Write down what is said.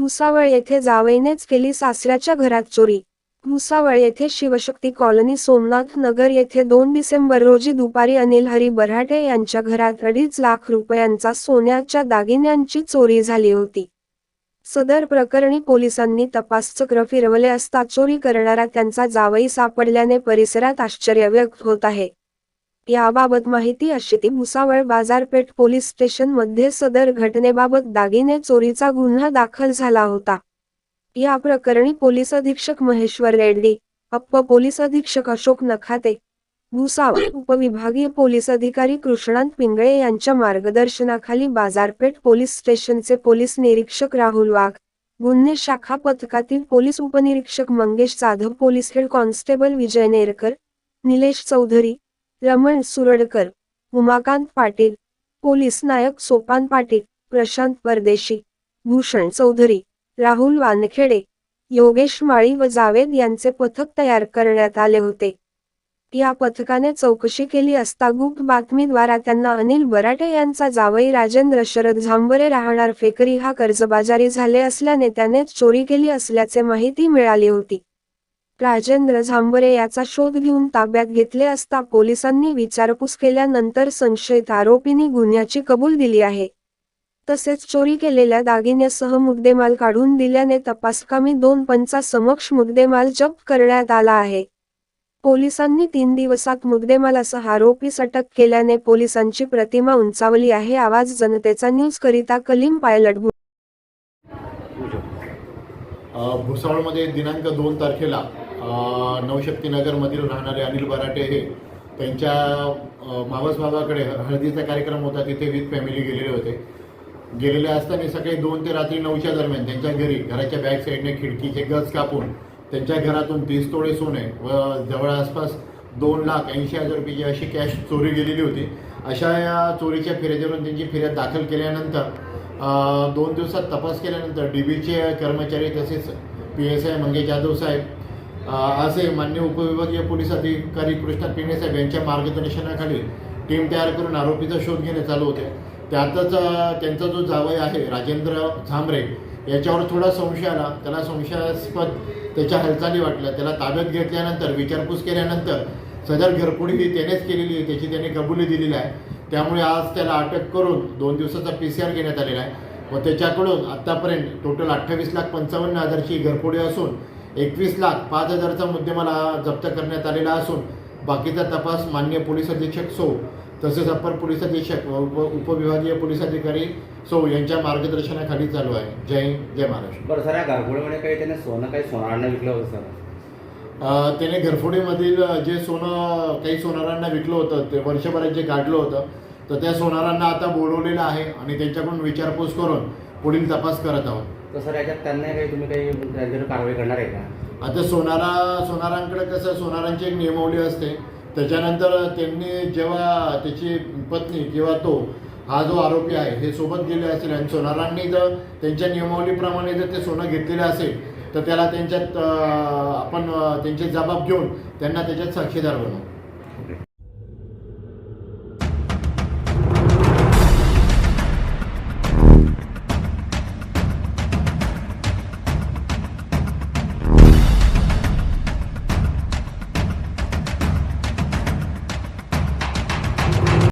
मुसावळ येथे जावईनेच केली सासऱ्याच्या घरात चोरी. मुसावळ येथे शिवशक्ती कॉलनी सोमनाथ नगर येथे दोन डिसेंबर रोजी दुपारी अनिल हरी बऱ्हाटे यांच्या घरात अडीच लाख रुपयांचा सोन्याच्या दागिन्यांची चोरी झाली होती. सदर प्रकरणी पोलिसांनी तपासचक्र फिरवले असता चोरी करणारा त्यांचा जावई सापडल्याने परिसरात आश्चर्य व्यक्त होत आहे. याबाबत माहिती अशी ती भुसावळ बाजारपेठ पोलीस स्टेशनमध्ये सदर घटनेबाबत दागिने चोरीचा गुन्हा दाखल झाला होता. या प्रकरणी पोलीस अधीक्षक महेश्वर रेड्डी अप्प पोलीस अधीक्षक अशोक नखाते भुसावळ उपविभागीय पोलीस अधिकारी कृष्णांत पिंगळे यांच्या मार्गदर्शनाखाली बाजारपेठ पोलीस स्टेशनचे पोलीस निरीक्षक राहुल वाघ गुन्हे शाखा पथकातील पोलीस उपनिरीक्षक Mangesh Jadhav police head constable Vijay Nerkar Nilesh Chaudhari Raman Suradkar Umakant Patil police नायक सोपान पाटील प्रशांत परदेशी भूषण चौधरी राहुल वानखेडे योगेश माळी व जावेद यांचे पथक तयार करण्यात आले होते. या पथकाने चौकशी केली असता गुप्त बातमीद्वारा त्यांना अनिल बराटे यांचा जावई राजेंद्र शरद झांबरे राहणार फेकरी हा कर्जबाजारी झाले असल्याने त्यानेच चोरी केली असल्याचे माहिती मिळाली होती. राजेंद्र झांबरे याचा शोध घेऊन ताब्यात घेतले असता पोलिसांनी विचारपूस केल्यानंतर संशयित आरोपींनी गुन्ह्याची कबूल दिली आहे. तसेच चोरी केलेल्या दागिन्यासह मुद्देमाल काढून दिल्याने तपासकामी दोन पंचा समक्ष मुद्देमाल जप्त करण्यात आला आहे. पोलिसांनी तीन दिवसात मुद्देमालासह आरोपीस अटक केल्याने पोलिसांची प्रतिमा उंचावली आहे आवाज जनतेचा न्यूज करिता कलीम पायलट भुसावळमध्ये दिनांक दोन तारखेला नवशक्तीनगरमधील राहणारे अनिल बराटे हे त्यांच्या मावसबाबाकडे मावस भावाकडे हळदीचा कार्यक्रम होता तिथे विथ फॅमिली गेलेले होते. गेलेले असताना सकाळी दोन ते रात्री नऊच्या दरम्यान त्यांच्या घरी घराच्या बॅक साईडने खिडकीचे गज कापून त्यांच्या घरातून तीस तोळे सोने व जवळ आसपास दोन लाख ऐंशी हजार रुपयाची अशी कॅश चोरी गेलेली होती. अशा या चोरीच्या फिर्यादीवरून त्यांची फिर्याद दाखल केल्यानंतर दोन दिवसात तपास केल्यानंतर डी बीचे कर्मचारी तसेच P S I Mangesh Jadhav साहेब असे मान्य उपविभागीय पोलीस अधिकारी कृष्णा पिणेसाहेब साहेब यांच्या मार्गदर्शनाखाली टीम तयार करून आरोपीचा शोध घेणे चालू होते. त्यातच त्यांचा जो जावई आहे राजेंद्र झांबरे याच्यावर थोडा संशय आला. त्याला संशयास्पद त्याच्या हालचाली वाटल्या. त्याला ताब्यात घेतल्यानंतर विचारपूस केल्यानंतर सदर घरपुडी ही त्यानेच केलेली आहे. त्याची त्याने कबुली दिलेली आहे. त्यामुळे आज त्याला अटक करून दोन दिवसाचा पी सी आर घेण्यात आलेला आहे. व त्याच्याकडून आत्तापर्यंत टोटल अठ्ठावीस लाख पंचावन्न हजारची घरफोडी असून एकवीस लाख पाच हजारचा मुद्देमाल जप्त करण्यात आलेला असून बाकीचा तपास मान्य पोलीस अधीक्षक सौ तसेच अप्पर पोलीस अधीक्षक व उप उपविभागीय पोलीस अधिकारी सौ यांच्या मार्गदर्शनाखाली चालू आहे. जय हिंद जय महाराष्ट्र. बरं सर या गारगोळीमध्ये काही त्याने सोनं काही सोनारांना विकलं होतं सर? त्याने घरफोडीमधील जे सोनं काही सोनारांना विकलं होतं ते वर्षभरात जे काढलं होतं तर त्या सोनारांना आता बोलवलेलं आहे आणि त्यांच्याकडून विचारपूस करून पुढील तपास करत आहोत. तर सर याच्यात त्यांना काही तुम्ही काही त्यांच्यावर कारवाई करणार आहे का? आता सोनारा सोनारांकडे कसं सोनारांची एक नियमावली असते. त्याच्यानंतर त्यांनी जेव्हा त्याची पत्नी किंवा तो हा जो आरोपी आहे हे सोबत गेले असेल आणि सोनारांनी जर त्यांच्या नियमावलीप्रमाणे जर ते सोनं घेतलेलं असेल तर त्याला त्यांच्यात आपण त्यांचे जबाब घेऊन त्यांना त्याच्यात साक्षीदार बनवू.